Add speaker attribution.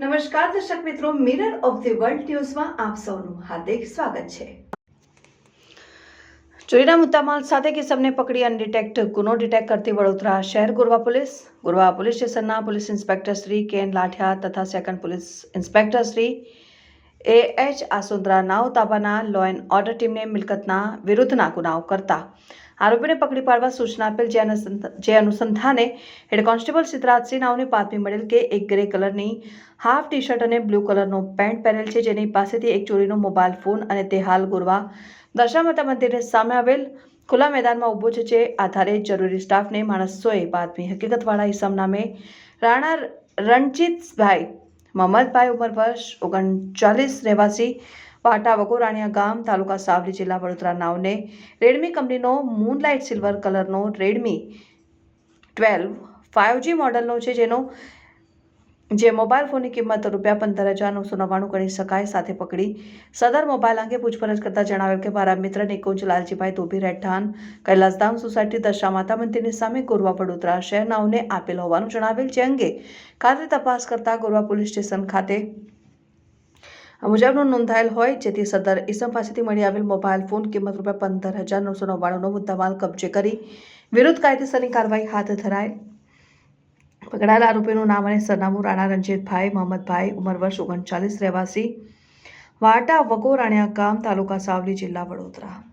Speaker 1: નમસ્કાર, દર્શક મિત્રો મિરર ઓફ ધી વર્લ્ડ ન્યૂઝમાં આપ સૌનું હાર્દિક સ્વાગત છે. ચોરીના મુદ્દામાલ સાથે કિસમને પકડી અનડિટેક્ટ ગુનો ડિટેક્ટ કરતી વડોદરા શહેર ગોરવા પોલીસ. ગોરવા પોલીસ સ્ટેશનના police inspector Shri K N Lathiya તથા second police inspector Shri A H Asundra નાવ તાબાના લો એન્ડ ઓર્ડર ટીમને મિલકતના વિરુદ્ધના ગુનાઓ કરતા. આરોપીને પકડી પાડવા સૂચના આપેલ જે અનુસંધાને હેડ કોન્સ્ટેબલ સિદ્ધરાજસિંહ નાવને બાતમી મળેલ કે એક ગ્રે કલરની હાફ ટી શર્ટ અને બ્લુ કલરનો પેન્ટ પહેરેલ છે, જેની પાસેથી એક ચોરીનો મોબાઈલ ફોન અને તે હાલ ગોરવા દશામાતા મંદિરની સામે આવેલ ખુલ્લા મેદાનમાં ઊભો છે આધારે જરૂરી સ્ટાફને માણસોએ બાતમી હકીકતવાળા ઇસમ નામે રાણા રણજીતભાઈ મહમ્મદભાઈ ઉંમર વર્ષ ઓગણચાલીસ રહેવાસી વાટા વગોરાણીયા ગામ, તાલુકા સાવલી જિલ્લા વડોદરા નાવને રેડમી કંપનીનો મૂનલાઇટ સિલ્વર કલરનો રેડમી ટ્વેલ્વ ફાઇવજી મોડલનો છે જેનો, જે મોબાઈલ ફોનની કિંમત રૂપિયા પંદર હજાર નવસો નવ્વાણું ગણી શકાય. સાથે પકડી સદર મોબાઈલ અંગે પૂછપરછ કરતા જણાવેલ કે, મારા મિત્ર નિકુંજ લાલજીભાઈ ધોબી રહેઠાણ કૈલાસધામ સોસાયટી દશા માતા મંદિરની સામે ગોરવા વડોદરા શહેરનાઓને આપેલ હોવાનું જણાવેલ જે અંગે ખાતે તપાસ કરતા ગોરવા પોલીસ સ્ટેશન ખાતે આ મુજબનો નોંધાયેલ હોય, જેથી સદર ઈસમ પાસેથી મળી આવેલ મોબાઈલ ફોન કિંમત રૂપિયા પંદર હજાર નવસો નવ્વાણુંનો મુદ્દામાલ કબજે કરી વિરુદ્ધ કાયદેસરની કાર્યવાહી હાથ ધરાય પકડાયેલા આરોપીનું નામ અને સરનામું રાણા રણજીતભાઈ, મોહમ્મદભાઈ, ઉંમર વર્ષ ઓગણચાલીસ, રહેવાસી વાટા વગોરાણિયા ગામ, તાલુકા સાવલી જિલ્લા વડોદરા.